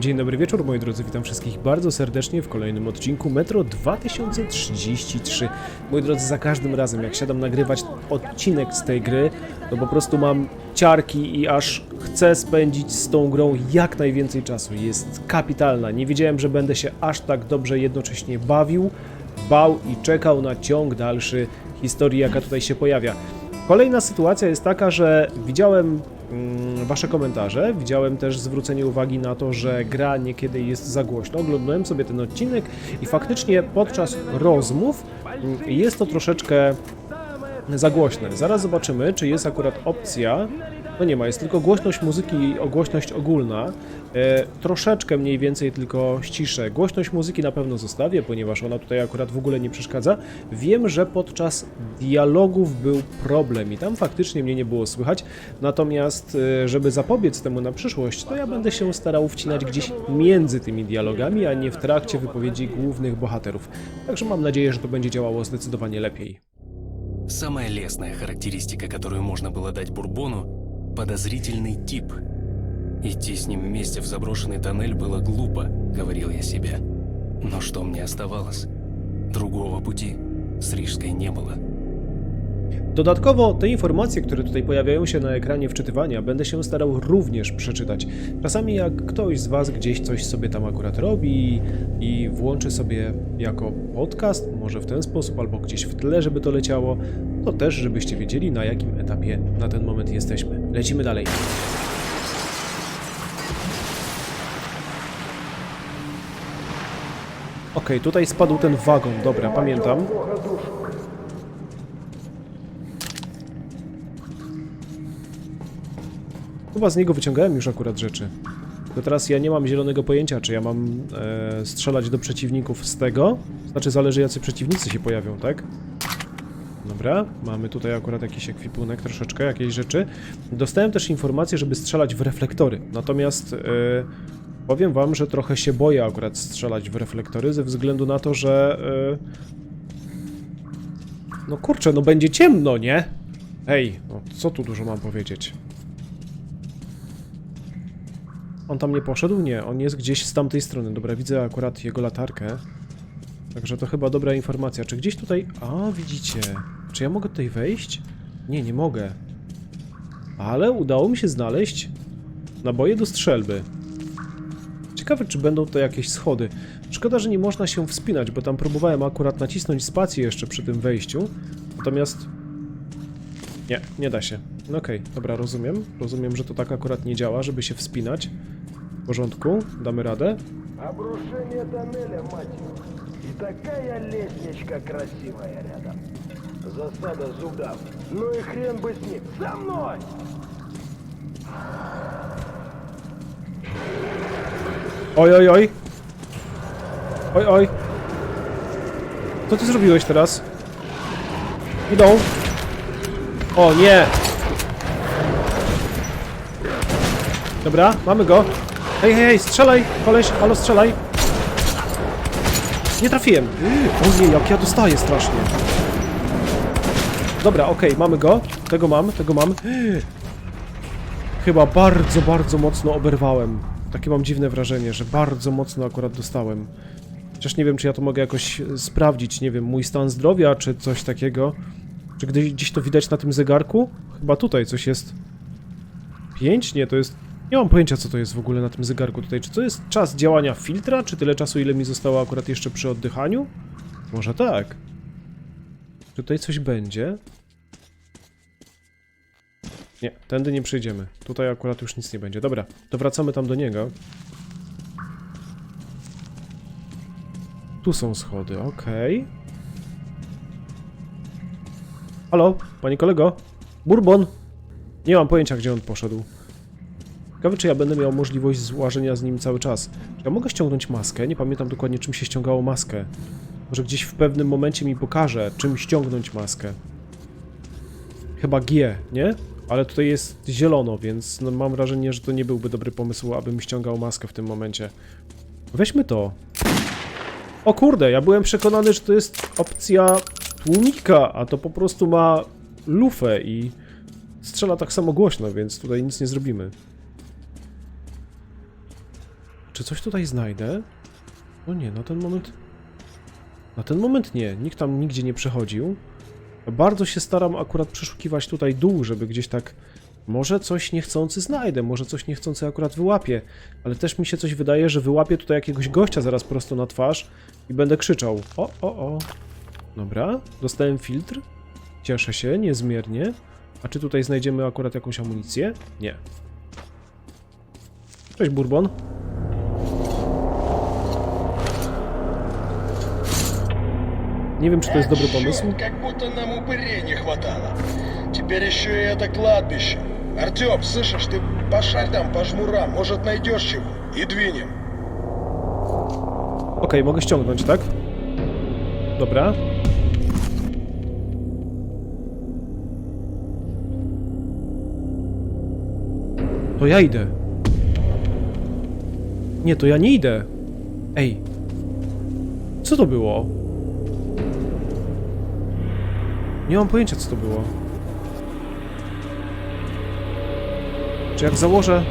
Dzień dobry wieczór moi drodzy, witam wszystkich bardzo serdecznie w kolejnym odcinku Metro 2033. Moi drodzy, za każdym razem jak siadam nagrywać odcinek z tej gry, to po prostu mam ciarki i aż chcę spędzić z tą grą jak najwięcej czasu. Jest kapitalna, nie wiedziałem, że będę się aż tak dobrze jednocześnie bawił, bał i czekał na ciąg dalszy historii, jaka tutaj się pojawia. Kolejna sytuacja jest taka, że widziałem Wasze komentarze, widziałem też zwrócenie uwagi na to, że gra niekiedy jest za głośno. Oglądałem sobie ten odcinek i faktycznie podczas rozmów mm, jest to troszeczkę za głośne. Zaraz zobaczymy, czy jest akurat opcja. No nie ma, jest tylko głośność muzyki i głośność ogólna. E, troszeczkę mniej więcej tylko ściszę. Głośność muzyki na pewno zostawię, ponieważ ona tutaj akurat w ogóle nie przeszkadza. Wiem, że podczas dialogów był problem i tam faktycznie mnie nie było słychać. Natomiast, e, żeby zapobiec temu na przyszłość, to ja będę się starał wcinać gdzieś między tymi dialogami, a nie w trakcie wypowiedzi głównych bohaterów. Także mam nadzieję, że to będzie działało zdecydowanie lepiej. Самая лестная характеристика, которую можно было дать Бурбону – подозрительный тип. Идти с ним вместе в заброшенный тоннель было глупо, говорил я себе. Но что мне оставалось? Другого пути с Рижской не было. Dodatkowo te informacje, które tutaj pojawiają się na ekranie wczytywania, będę się starał również przeczytać. Czasami jak ktoś z Was gdzieś coś sobie tam akurat robi i włączy sobie jako podcast, może w ten sposób, albo gdzieś w tle, żeby to leciało, to też, żebyście wiedzieli na jakim etapie na ten moment jesteśmy. Lecimy dalej. Okej, tutaj spadł ten wagon, dobra, pamiętam. Chyba z niego wyciągałem już akurat rzeczy. Tylko teraz ja nie mam zielonego pojęcia, czy ja mam e, strzelać do przeciwników z tego. Znaczy, zależy jacy przeciwnicy się pojawią, tak? Dobra, mamy tutaj akurat jakiś ekwipunek, troszeczkę, jakieś rzeczy. Dostałem też informację, żeby strzelać w reflektory. Natomiast e, powiem wam, że trochę się boję akurat strzelać w reflektory, ze względu na to, że... E, no kurczę, no będzie ciemno, nie? Hej, no co tu dużo mam powiedzieć? On tam nie poszedł? Nie, on jest gdzieś z tamtej strony. Dobra, widzę akurat jego latarkę. Także to chyba dobra informacja. Czy gdzieś tutaj... A, widzicie. Czy ja mogę tutaj wejść? Nie, nie mogę. Ale udało mi się znaleźć naboje do strzelby. Ciekawe, czy będą to jakieś schody. Szkoda, że nie można się wspinać, bo tam próbowałem akurat nacisnąć spację jeszcze przy tym wejściu. Natomiast... Nie, nie da się. No okej, dobra, rozumiem. Rozumiem, że to tak akurat nie działa, żeby się wspinać. W porządku, damy radę. Обрушение тоннеля, мать его. И такая лестничка красивая рядом. Засада зугав. Ну и хрен бы с ним. За мной! Oj, oj, oj. Oj, oj. Co ty zrobiłeś teraz? Idą. O, nie. Dobra, mamy go. Hej, hej, hej, strzelaj, koleś, halo, strzelaj. Nie trafiłem. Yy, O nie, jak ja dostaję strasznie. Dobra, okej, mamy go. Tego mam, tego mam. Chyba bardzo, bardzo mocno oberwałem. Takie mam dziwne wrażenie, że bardzo mocno akurat dostałem. Chociaż nie wiem, czy ja to mogę jakoś e, sprawdzić, nie wiem, mój stan zdrowia, czy coś takiego. Czy gdzieś to widać na tym zegarku? Chyba tutaj coś jest. 5? Nie, to jest... Nie mam pojęcia, co to jest w ogóle na tym zegarku tutaj. Czy to jest czas działania filtra, czy tyle czasu, ile mi zostało akurat jeszcze przy oddychaniu? Może tak. Tutaj coś będzie? Nie, tędy nie przejdziemy. Tutaj akurat już nic nie będzie. Dobra, to wracamy tam do niego. Tu są schody, okej. Halo, panie kolego? Bourbon! Nie mam pojęcia, gdzie on poszedł. Ciekawe, czy ja będę miał możliwość złażenia z nim cały czas. Czy ja mogę ściągnąć maskę? Nie pamiętam dokładnie, czym się ściągało maskę. Może gdzieś w pewnym momencie mi pokaże, czym ściągnąć maskę. Chyba G, nie? Ale tutaj jest zielono, więc no mam wrażenie, że to nie byłby dobry pomysł, abym ściągał maskę w tym momencie. Weźmy to. O kurde, ja byłem przekonany, że to jest opcja tłumika, a to po prostu ma lufę i strzela tak samo głośno, więc tutaj nic nie zrobimy. Czy coś tutaj znajdę? No nie, na ten moment... Na ten moment nie, nikt tam nigdzie nie przechodził. Bardzo się staram akurat przeszukiwać tutaj dół, żeby gdzieś tak... Może coś niechcący znajdę, może coś niechcący akurat wyłapię, ale też mi się coś wydaje, że wyłapię tutaj jakiegoś gościa zaraz prosto na twarz i będę krzyczał. O, o, o. Dobra, dostałem filtr. Cieszę się niezmiernie. A czy tutaj znajdziemy akurat jakąś amunicję? Nie. Cześć, Bourbon. Nie wiem, czy to jest dobry pomysł. Будто нам упырей не хватало. Теперь еще и это кладбище. Артем, слышишь, ты пошарь там по жмурам, может найдешь чего. И двинем. Okej, mogę ściągnąć, tak? Dobra. To ja idę. Nie, to ja nie idę. Ej. Co to było? Nie mam pojęcia, co to było. Czy jak założę...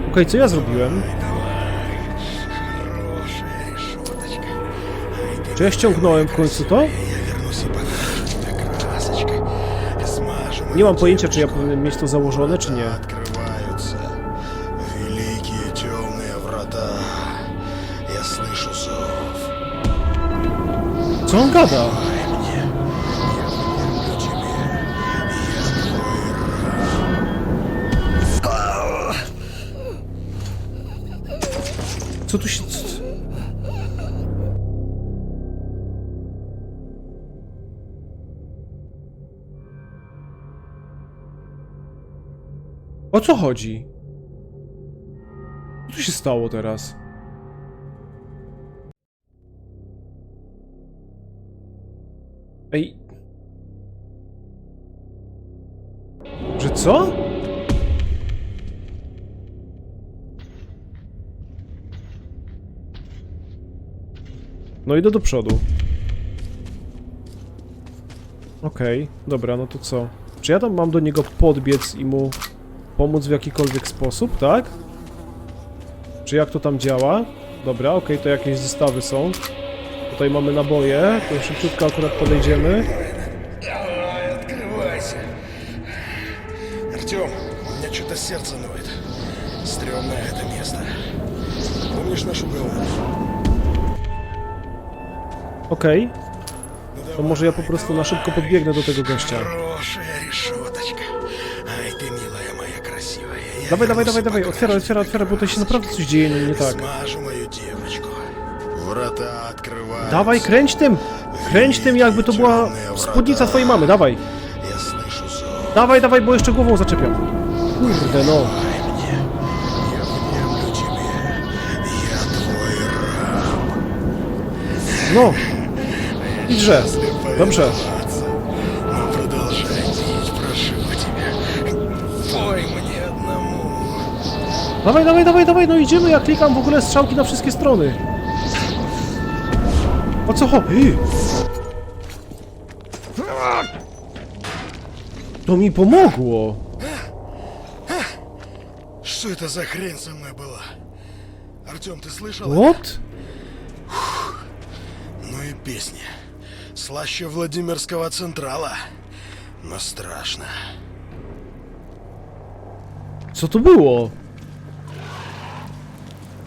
Okej, okay, co ja zrobiłem? Czy ja ściągnąłem w końcu to? Nie mam ее pojęcia, czy ja девочку. powinienem mieć to założone, czy nie. Открываются великие темные врата. Я слышу зов. Co on gada? Дай мне. Я внемлю тебе. Я твой Co tu się... O co chodzi? Co się stało teraz? Ej... Że co? No idę do przodu. Okej, dobra, no to co? Czy ja tam mam do niego podbiec i mu pomóc w jakikolwiek sposób, tak? Czy jak to tam działa? Dobra, okej, to jakieś zestawy są. Tutaj mamy naboje, to szybciutko akurat podejdziemy. Давай, открывайся. Артем, у меня что-то сердце ноет. Стремное это место. Помнишь наш уговор? Okej, Ну, to może ja po prostu na szybko podbiegnę do tego gościa. Хорошая Dawaj, dawaj, dawaj, dawaj, otwieraj, otwieraj, otwieraj, bo to się naprawdę coś dzieje nie, nie tak. Dawaj, kręć tym! Kręć tym, jakby to była spódnica twojej mamy, dawaj! Dawaj, dawaj, bo jeszcze głową zaczepiam. Kurde, no. No. Idźże. Dobrze. Dawaj, dawaj, dawaj, dawaj, no idziemy, ja klikam w ogóle strzałki na wszystkie strony. O co chodzi? To mi pomogło. Что это за хрень со мной была? Артем, ты слышал? What? Ну и песня. Слаще Владимирского Централа. Но страшно. Co to było?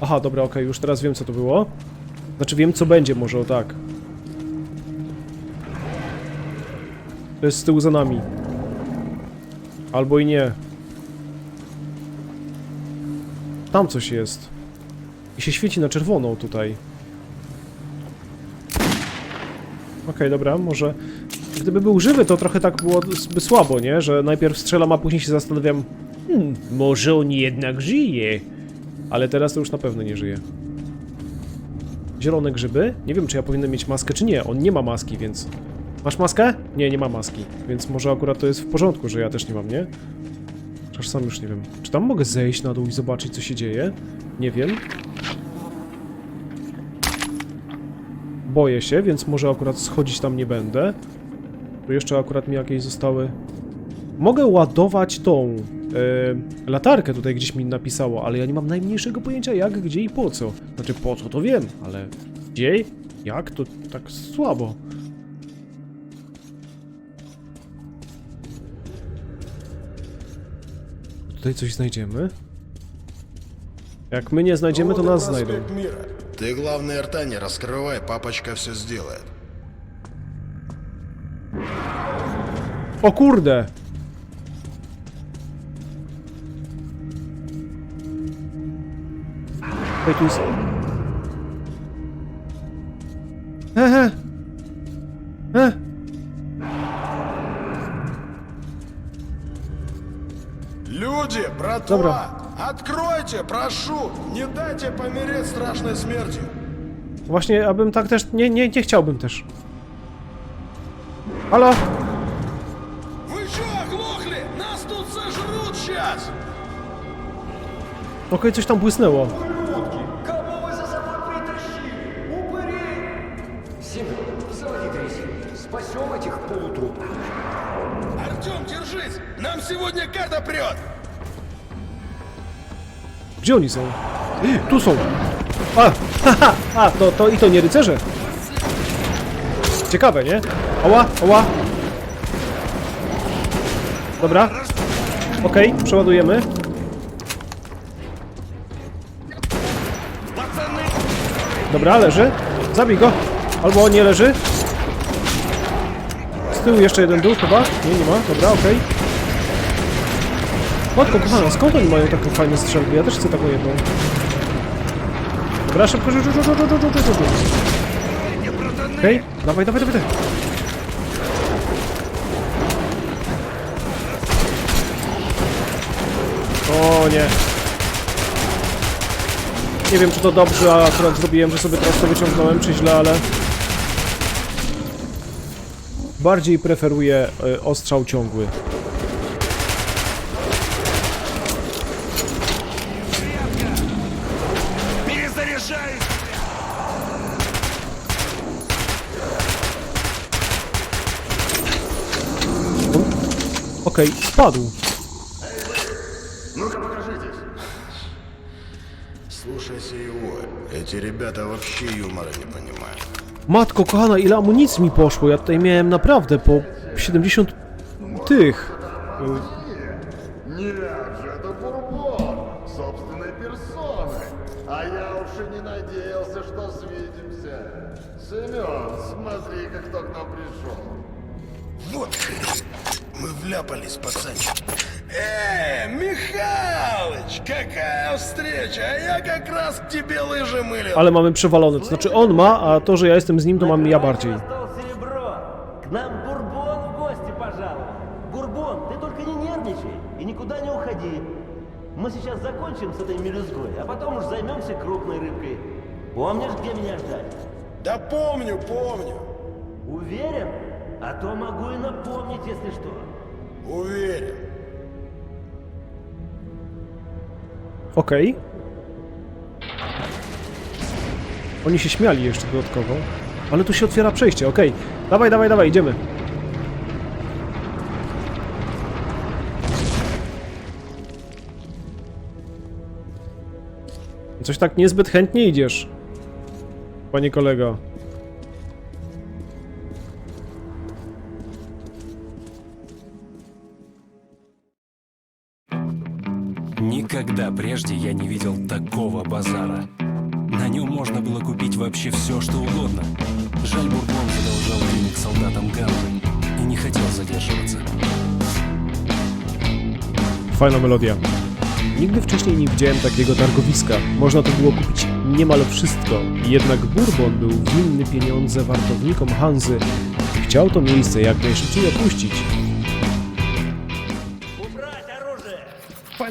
Aha, dobra, okej, już teraz wiem co to było. Znaczy wiem co będzie może, o tak. To jest z tyłu za nami. Albo i nie. Tam coś jest. I się świeci na czerwoną tutaj. Okej, dobra, może... Gdyby był żywy, to trochę tak byłoby słabo, nie? Że najpierw strzelam, a później się zastanawiam... Hmm, może on jednak żyje. Ale teraz to już na pewno nie żyje. Zielone grzyby? Nie wiem, czy ja powinienem mieć maskę, czy nie. On nie ma maski, więc... Masz maskę? Nie, nie ma maski. Więc może akurat to jest w porządku, że ja też nie mam, nie? Chociaż Aż sam już nie wiem. Czy tam mogę zejść na dół i zobaczyć, co się dzieje? Nie wiem. Boję się, więc może akurat schodzić tam nie będę. Tu jeszcze akurat mi jakieś zostały... Mogę ładować tą e, latarkę, tutaj gdzieś mi napisało, ale ja nie mam najmniejszego pojęcia jak, gdzie i po co. Znaczy po co to wiem, ale gdzie, jak to tak słabo. Tutaj coś znajdziemy? Jak my nie znajdziemy, to Вот и nas znajdą. проспект Мира. Ты, главное, рта не раскрывай, папочка все сделает. O kurde! Ej, tu jest... Ehe! E! Люди, братва, Добро. откройте, прошу, не дайте помереть страшной смертью. Właśnie, abym tak też... Nie, nie, nie chciałbym też. Halo? Вы что, оглохли? Нас тут сожрут сейчас! Okej, coś tam błysnęło. сегодня карта прет! Gdzie oni są? Tu są! A! Haha! A, to, to i to nie rycerze? Ciekawe, nie? Ała, ała! Dobra. Okej, przeładujemy. Dobra, leży. Zabij go. Albo nie leży. Z tyłu jeszcze jeden dół chyba? Nie, nie ma. Dobra, okej. Matko kochana, skąd oni mają taką fajną strzelbę? Ja też chcę taką jedną. Dobra, szybko, szybko, szybko, szybko, szybko, szybko, szybko. Okej, dawaj, dawaj, dawaj, dawaj. O nie. Nie wiem, czy to dobrze akurat zrobiłem, że sobie teraz to wyciągnąłem, czy źle, ale... Bardziej preferuję y, ostrzał ciągły. Okej, spadł. Ну-ка покажитесь. Слушайся его. Эти ребята вообще юмора не понимают. Matko kochana, ile amunicji mi poszło? Ja tutaj miałem naprawdę po 70 tych. Нет какая встреча! А я как раз к тебе лыжи мылил. Ale mamy przewalone. To znaczy on ma, a to, że ja jestem z nim, to mam ja bardziej. Серебро. К нам Бурбон в гости пожаловал. Бурбон, ты только не нервничай и никуда не уходи. Мы сейчас закончим с этой мелюзгой, а потом уж займемся крупной рыбкой. Помнишь, где меня ждать? Да помню, помню. Уверен? А то могу и напомнить, если что. Уверен. Okej. Oni się śmiali jeszcze dodatkowo. Ale tu się otwiera przejście, okej. Dawaj, dawaj, dawaj, idziemy. Coś tak niezbyt chętnie idziesz. Panie kolego. Никогда прежде я не видел такого базара. На нем можно было купить вообще все, что угодно. Жаль, Бурбон задолжал денег солдатам Ганны и не хотел задерживаться. Fajna melodia. Nigdy wcześniej nie widziałem takiego targowiska. Można tu było kupić niemal wszystko. Jednak Bourbon był winny pieniądze wartownikom Hanzy i chciał to miejsce jak najszybciej opuścić.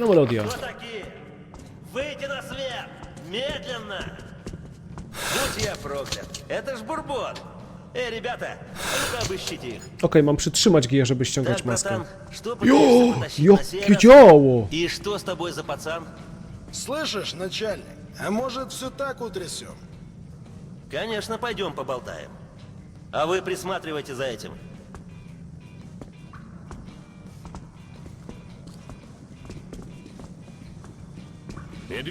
Fajna melodia. Кто такие? Выйти на свет! Медленно! Будь я проклят! Это ж Бурбон! Эй, ребята, ну-ка обыщите их. Okej, mam przytrzymać G, żeby ściągać Так, maskę. братан, что пытаешься на Jakie раз? działo! И что с тобой за пацан? Слышишь, начальник, а может все так утрясем? Конечно, пойдем поболтаем. А вы присматривайте за этим.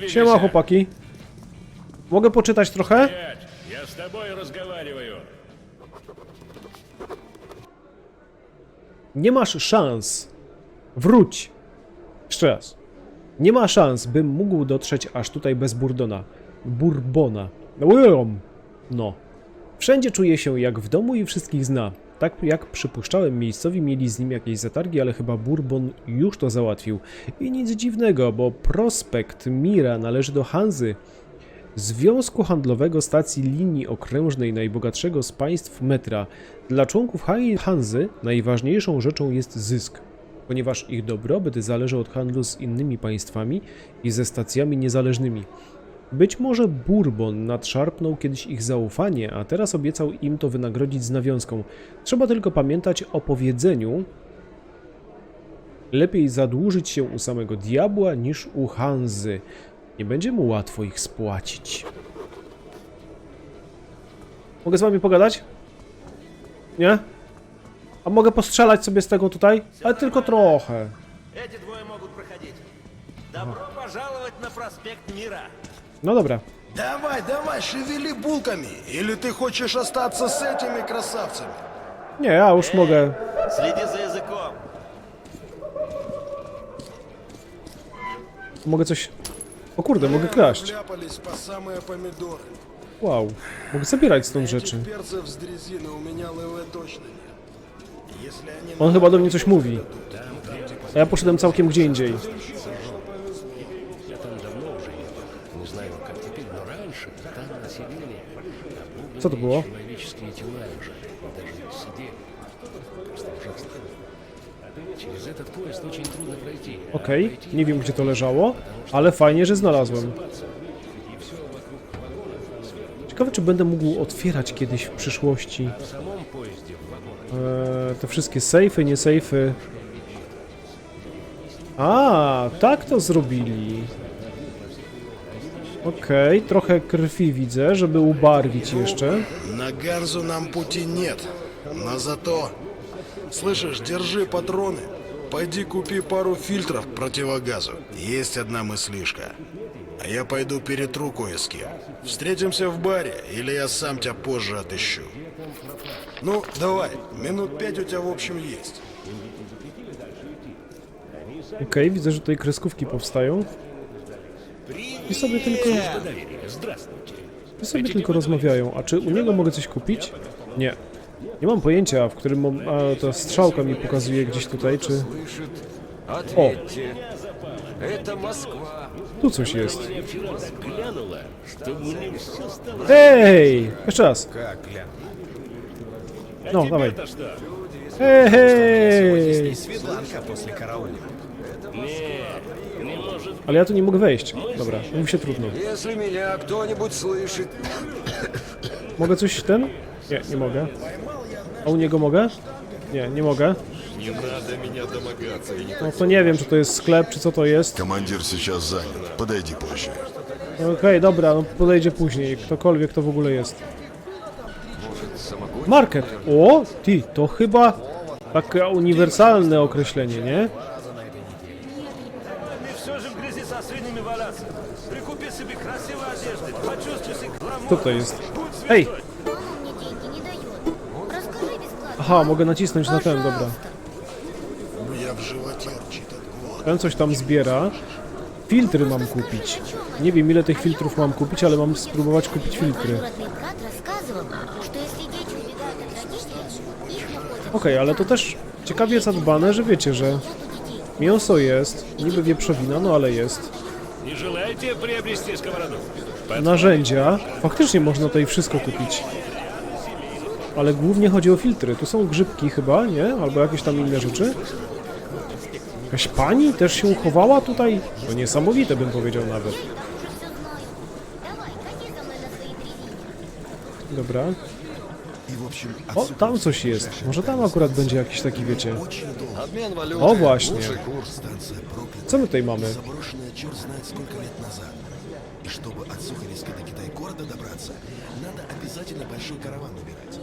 Siema chłopaki. Mogę poczytać trochę? Ja z. Nie masz szans. Wróć. Jeszcze raz. Nie ma szans, bym mógł dotrzeć aż tutaj bez Burdona. Burbona. No. Wszędzie czuję się jak w domu i wszystkich zna. Tak jak przypuszczałem, miejscowi mieli z nim jakieś zatargi, ale chyba Bourbon już to załatwił. I nic dziwnego, bo prospekt Mira należy do Hanzy, Związku Handlowego Stacji Linii Okrężnej najbogatszego z państw metra. Dla członków Hanzy najważniejszą rzeczą jest zysk, ponieważ ich dobrobyt zależy od handlu z innymi państwami i ze stacjami niezależnymi. Być może Bourbon nadszarpnął kiedyś ich zaufanie, a teraz obiecał im to wynagrodzić z nawiązką. Trzeba tylko pamiętać o powiedzeniu Lepiej zadłużyć się u samego diabła niż u Hanzy. Nie będzie mu łatwo ich spłacić. Mogę z wami pogadać? Nie? A mogę postrzelać sobie z tego tutaj? Ale tylko trochę. Эти двое могут проходить. Добро пожаловать на проспект Мира. No dobra. Давай, давай, шевели булками, или ты хочешь остаться с этими красавцами? Nie, ja już mogę. Следи за языком. Mogę coś... O kurde, mogę kraść. По самые помидоры. Wow. Mogę zabierać stąd rzeczy. Перцев с дрезины у меня ЛВ точно нет. Если они On chyba do mnie coś mówi. A ja poszedłem całkiem gdzie indziej. Co to było? Человеческие тела лежали. Даже сидели. Просто ужасно. Через этот поезд очень трудно пройти. Okej, nie wiem gdzie to leżało, ale fajnie, że znalazłem. Ciekawe, czy będę mógł otwierać kiedyś w przyszłości В самом поезде в вагонах e, te wszystkie sejfy, nie sejfy. A, tak to zrobili. Okej, trochę krwi widzę, żeby ubarwić jeszcze. На Ганзу нам пути нет. Но зато... Слышишь, держи патроны. Пойди купи пару фильтров к противогазу. Есть одна мыслишка. А я пойду перетру кое с кем. Встретимся в баре, или я сам тебя позже отыщу. Ну, давай, минут пять у тебя в общем есть. Okej, widzę, że tutaj kreskówki powstają. I sobie tylko, доверия. Здравствуйте. i sobie tylko rozmawiają. A czy u niego mogę coś kupić? Nie. Nie mam pojęcia, w którym mom... A, ta strzałka mi pokazuje gdzieś tutaj, czy... Ответьте. Это Москва. Tu coś jest. Вчера глянула, что мне все стало... Hej! Jeszcze raz. No, dawaj. Это что? Hej, hej! Не может Ale ja tu nie mogę wejść. Dobra, mówi się trudno. Если меня кто-нибудь слышит, Mogę coś ten? Nie, nie mogę. A u niego mogę? Nie, nie mogę. No to nie wiem, czy to jest sklep, czy co to jest. Командир сейчас занят. Подойди позже. Okej, dobra, no podejdzie później. Ktokolwiek to w ogóle jest. Market. O, ty, to chyba takie uniwersalne określenie, nie? себя Co to jest? Ej! мне деньги не дает. Расскажи бесплатно. Aha, mogę nacisnąć na ten, dobra. У меня в животе урчит от голода. Ten coś tam zbiera. Filtry mam kupić. Nie wiem ile tych filtrów mam kupić, ale mam spróbować kupić filtry. Двоюродный брат рассказывал, что если дети убегают от родителей, их находят Okej, ale to też ciekawie zadbane, że wiecie, że mięso jest, niby wieprzowina, no ale jest. Не желаете приобрести сковороду? narzędzia. Faktycznie można tutaj wszystko kupić. Ale głównie chodzi o filtry. Tu są grzybki chyba, nie? Albo jakieś tam inne rzeczy. Jakaś pani też się uchowała tutaj? To niesamowite bym powiedział nawet. Dobra. O, tam coś jest. Może tam akurat będzie jakiś taki, wiecie... O, właśnie. Co my tutaj mamy? чтобы от Сухаревска до Китай-города добраться, надо обязательно большой караван набирать.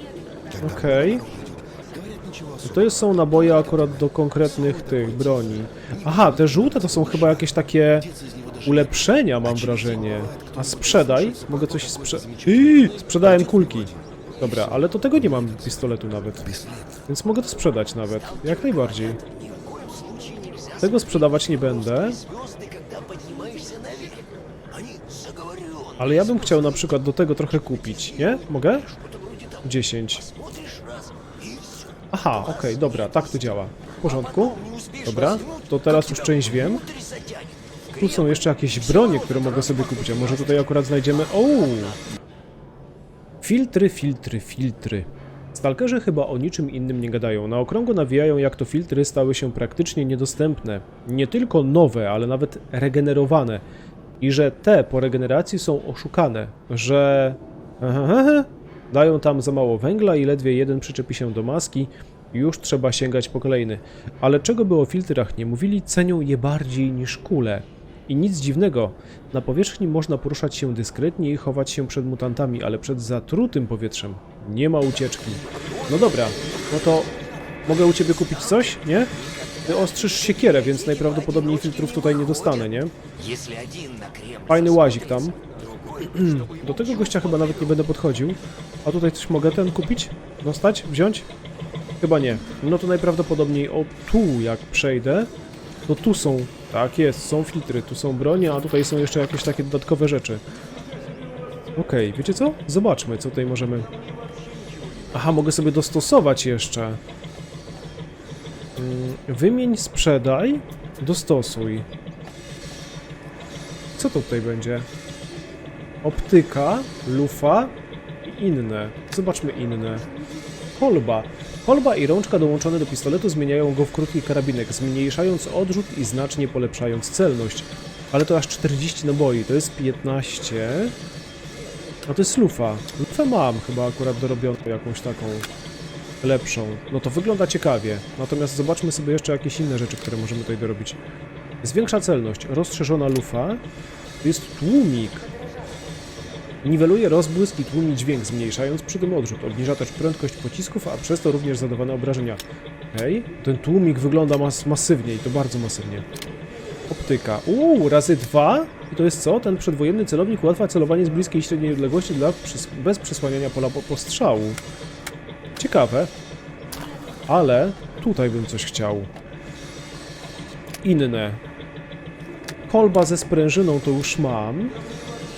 Когда Okej. народ идет, говорят ничего особенного. To jest, są naboje akurat do konkretnych tych broni. Aha, te żółte to są chyba jakieś takie ulepszenia, mam wrażenie. A sprzedaj? Mogę coś sprzedać. Sprzedałem kulki. Dobra, ale to tego nie mam pistoletu nawet. Więc mogę to sprzedać nawet. Jak najbardziej. Tego sprzedawać nie będę. Ale ja bym chciał na przykład do tego trochę kupić, nie? Mogę? 10. Aha, okej, dobra, tak to działa. W porządku. Dobra, to teraz już część wiem. Tu są jeszcze jakieś bronie, które mogę sobie kupić, a może tutaj akurat znajdziemy... O! Filtry, filtry, filtry. Stalkerzy chyba o niczym innym nie gadają. Na okrągło nawijają, jak to filtry stały się praktycznie niedostępne. Nie tylko nowe, ale nawet regenerowane. I że te po regeneracji są oszukane. Że... Dają tam za mało węgla i ledwie jeden przyczepi się do maski, już trzeba sięgać po kolejny. Ale czego by o filtrach nie mówili, cenią je bardziej niż kule. I nic dziwnego, na powierzchni można poruszać się dyskretnie i chować się przed mutantami, ale przed zatrutym powietrzem nie ma ucieczki. No dobra, no to mogę u ciebie kupić coś, nie? Ty ostrzysz siekierę, więc najprawdopodobniej filtrów tutaj nie dostanę, nie? Fajny łazik tam. Do tego gościa chyba nawet nie będę podchodził. A tutaj coś mogę ten kupić? Dostać? Wziąć? Chyba nie. No to najprawdopodobniej o tu jak przejdę, to tu są, tak jest, są filtry, tu są bronie, a tutaj są jeszcze jakieś takie dodatkowe rzeczy. Okej, wiecie co? Zobaczmy, co tutaj możemy... Aha, mogę sobie dostosować jeszcze. Wymień, sprzedaj, dostosuj. Co to tutaj będzie? Optyka, lufa i inne. Zobaczmy inne. Kolba. Kolba i rączka dołączone do pistoletu zmieniają go w krótki karabinek, zmniejszając odrzut i znacznie polepszając celność. Ale to aż 40 naboi, to jest 15. A to jest lufa. Lufę mam chyba akurat dorobioną jakąś taką lepszą. No to wygląda ciekawie. Natomiast zobaczmy sobie jeszcze jakieś inne rzeczy, które możemy tutaj dorobić. Zwiększa celność. Rozszerzona lufa. Jest tłumik. Niweluje rozbłysk i tłumi dźwięk, zmniejszając przy tym odrzut. Obniża też prędkość pocisków, a przez to również zadawane obrażenia. Hej, ten tłumik wygląda mas masywnie i to bardzo masywnie. Optyka. Uuu, razy dwa? I to jest co? Ten przedwojenny celownik ułatwia celowanie z bliskiej i średniej odległości dla bez przesłaniania pola po postrzału. Ciekawe. Ale tutaj bym coś chciał. Inne. Kolba ze sprężyną to już mam.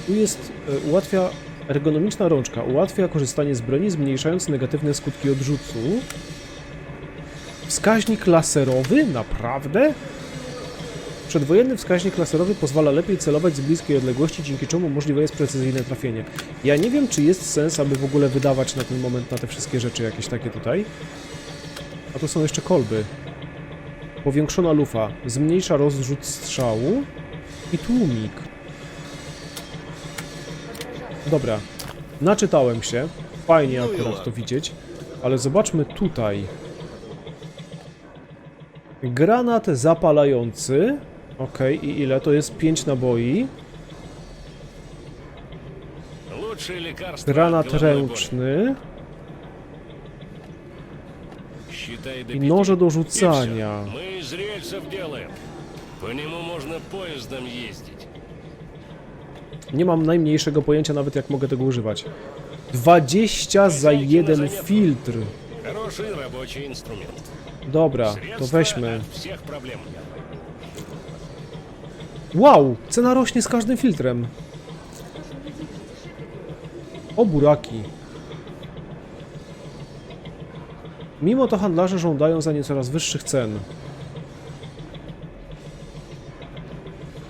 Tu jest, e, ułatwia ergonomiczna rączka, ułatwia korzystanie z broni, zmniejszając negatywne skutki odrzutu. Wskaźnik laserowy? Naprawdę? Przedwojenny wskaźnik laserowy pozwala lepiej celować z bliskiej odległości, dzięki czemu możliwe jest precyzyjne trafienie. Ja nie wiem, czy jest sens, aby w ogóle wydawać na ten moment na te wszystkie rzeczy jakieś takie tutaj. A tu są jeszcze kolby. Powiększona lufa zmniejsza rozrzut strzału i tłumik. Dobra, naczytałem się. Fajnie akurat to widzieć. Ale zobaczmy tutaj. Granat zapalający. Okej, i ile? To jest 5 naboi. Лучшее лекарство Granat от головной боли. ręczny. Считай до I пяти. noże do И rzucania. всё. Мы из рельсов делаем. По нему можно поездом ездить. Nie mam najmniejszego pojęcia nawet jak mogę tego używać. 20 za jeden filtr. Хороший рабочий инструмент. Dobra, to Средство weźmy. Wow, cena rośnie z każdym filtrem. O buraki. Mimo to handlarze żądają za nie coraz wyższych cen.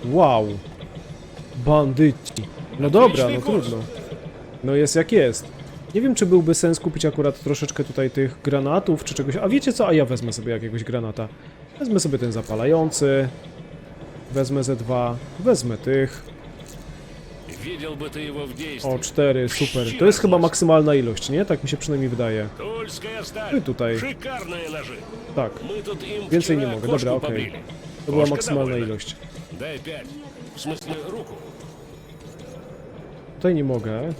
Wow. Bandyci. No dobra, no trudno. No jest jak jest. Nie wiem, czy byłby sens kupić akurat troszeczkę tutaj tych granatów czy czegoś. A wiecie co? A ja wezmę sobie jakiegoś granata. Wezmę sobie ten zapalający. Wezmę ze dwa, wezmę tych. O, cztery, super. To jest chyba maksymalna ilość, nie? Tak mi się przynajmniej wydaje. I tutaj. Tak. Więcej nie mogę. Dobra, okej. To była maksymalna ilość. Tutaj nie mogę.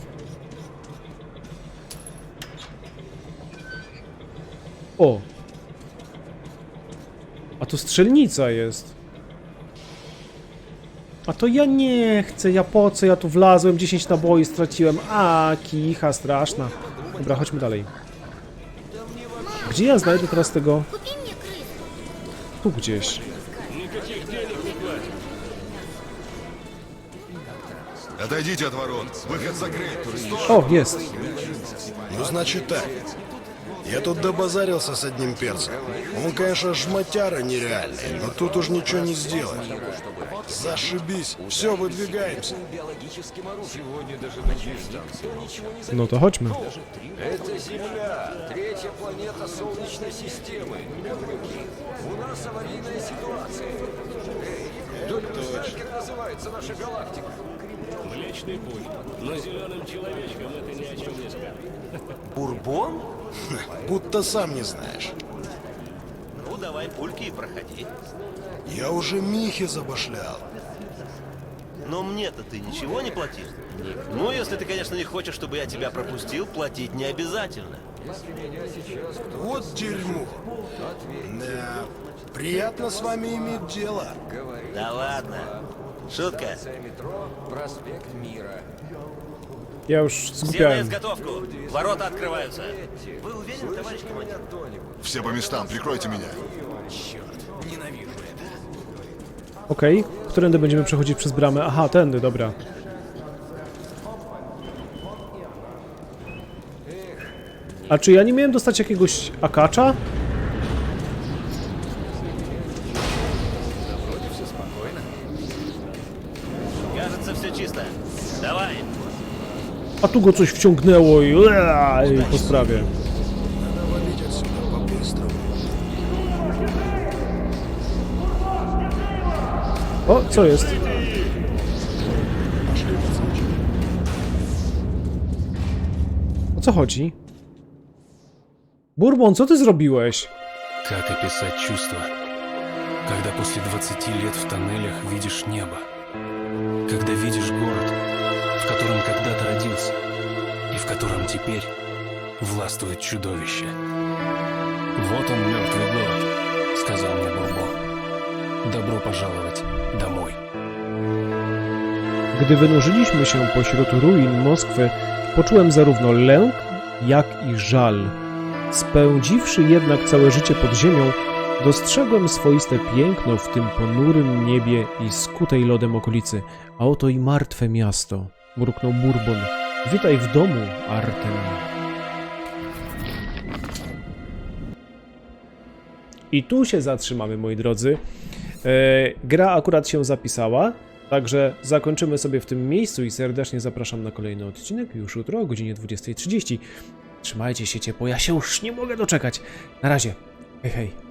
O! A to strzelnica jest. A to ja nie chcę, ja po co? Ja tu wlazłem, 10 naboi straciłem. A, kicha straszna. Dobra, chodźmy dalej. Gdzie ja znajdę teraz tego? Купи мне крысу. Tu gdzieś. Никаких денег не платим. Отойдите от ворот. Выход закрыт. O, jest. Ну, значит так. Я тут добазарился с одним перцем. Он, конечно, жмотяра нереальный, но тут уж ничего не сделаешь. Зашибись. Все, выдвигаемся. No to chodźmy. Это Земля, третья планета Солнечной системы. У нас аварийная ситуация. Эй, кто-нибудь знает, как называется наша галактика? Млечный путь. Но зеленым человечкам это ни о чем не скажет. Бурбон? Будто сам не знаешь. Ну, давай пульки и проходи. Я уже Михе забашлял. Но мне-то ты ничего не платишь? Ну, если ты, конечно, не хочешь, чтобы я тебя пропустил, платить не обязательно. Вот дерьмо. Да, приятно с вами иметь дело. Да ладно. Шутка. Ja już Все на zgubiałem. изготовку. Ворота открываются. Вы уверены, товарищ командир? Все по местам, прикройте меня. Okej, którędy będziemy przechodzić przez bramę? Aha, tędy, dobra. A czy ja nie miałem dostać jakiegoś akacza? A tu go coś wciągnęło i, Ua, i po sprawie. Надо валить отсюда по-быстрому. O, co jest? O co chodzi? Bourbon, co ty zrobiłeś? Как описать чувство, когда после 20 лет в тоннелях видишь небо? Когда видишь город, в котором когда-то родился, и в котором теперь властвует чудовище. «Вот он, мертвый город», — сказал мне Бурбо. «Добро пожаловать домой». Gdy wynurzyliśmy się pośród ruin Moskwy, poczułem zarówno lęk, jak i żal. Spędziwszy jednak całe życie pod ziemią, dostrzegłem swoiste piękno w tym ponurym niebie i skutej lodem okolicy. A oto i martwe miasto, mruknął Bourbon. Witaj w domu, Artem. I tu się zatrzymamy, moi drodzy. E, gra akurat się zapisała, także zakończymy sobie w tym miejscu i serdecznie zapraszam na kolejny odcinek już jutro o godzinie 20.30. Trzymajcie się ciepło, ja się już nie mogę doczekać. Na razie. Hej, hej.